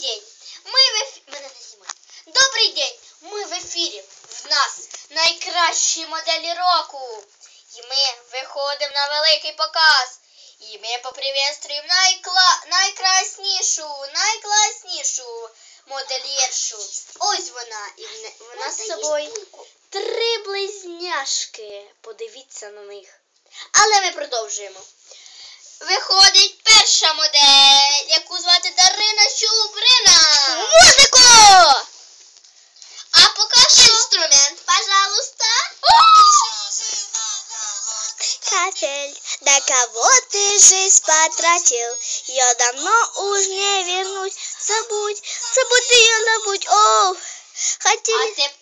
день. Ми в ефірі. Добрий день. Ми в ефірі. В нас найкращі моделі року. І ми виходимо на великий показ. І ми поприветствуємо найкла... найкраснішу, найкласнішу модельєршу. Ось вона. І вона з собою три близняшки. Подивіться на них. Але ми продовжуємо. Виходить перша модель, яку звати Дарина Чуприна. Музику! А поки що інструмент, пожалуйста. Кафель, на кого ты жизнь потратил? Я давно уж не вернусь. Забудь, забудь ее, забудь. О, А хотели... тепер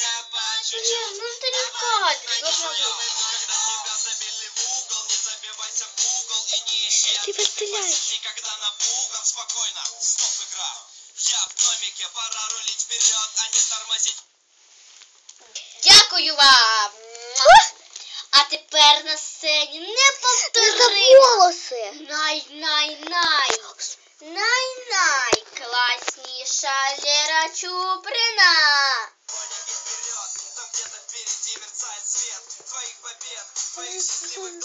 закончил? Ні, ну це не в кадрі, должно бути. Ты постреляй. Никогда напуган, спокойно, стоп, игра. Я в домике, пора рулить вперед, а не тормозить. Дякую вам. А тепер на сцені Это неповторимо. волосы. Най-най-най. Най-най. Класніша Лера Чуприна. своих сливок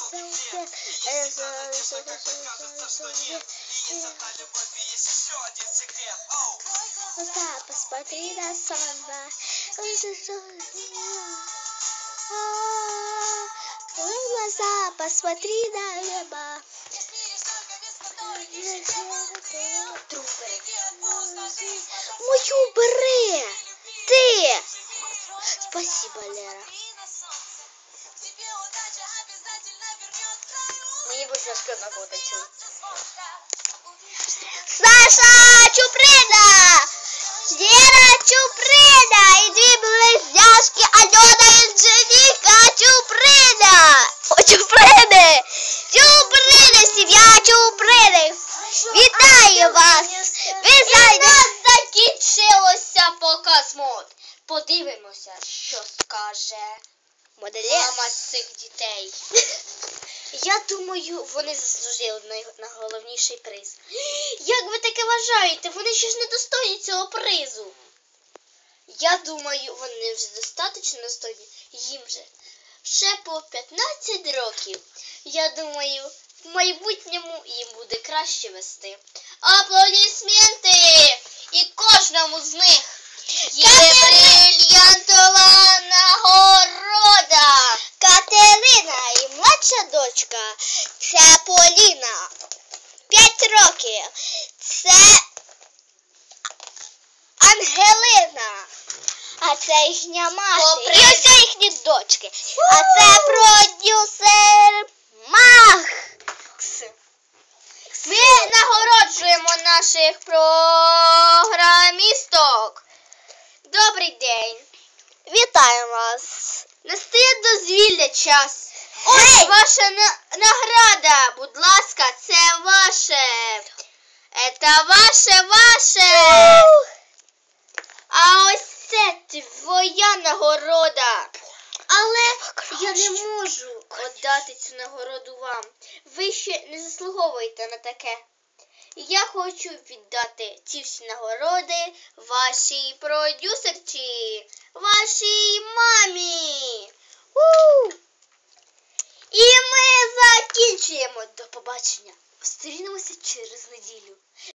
посмотри на солнце Ой, ты глаза, посмотри на небо Мою бре! Ты! Спасибо, Лера. Саша Чуприна! Лера Чуприна! И две близняшки Алена и Дженика Чуприна! О, Чуприни! Чуприни! Сім'я Чуприни! Вітаю вас! Ви І нас закінчилося показ мод. Подивимося, що скаже мама цих дітей. Я думаю, вони заслужили най- найголовніший приз. Як ви таке вважаєте? Вони ще ж не достойні цього призу. Я думаю, вони вже достатньо достойні. Їм же ще по 15 років. Я думаю, в майбутньому їм буде краще вести. Аплодисменти! І кожному з них А це їхня мати. Попри- І ось їхні дочки. А це продюсер Макс. Ми нагороджуємо наших програмісток. Добрий день. Вітаю вас. Настає дозвілля час. Ось Гей! ваша на- награда. Будь ласка, це ваше. Це ваше, ваше. А ось це твоя нагорода. Але я не можу віддати цю нагороду вам. Ви ще не заслуговуєте на таке. Я хочу віддати ці всі нагороди вашій продюсерці, вашій мамі. У! І ми закінчуємо. До побачення. Зустрінемося через неділю.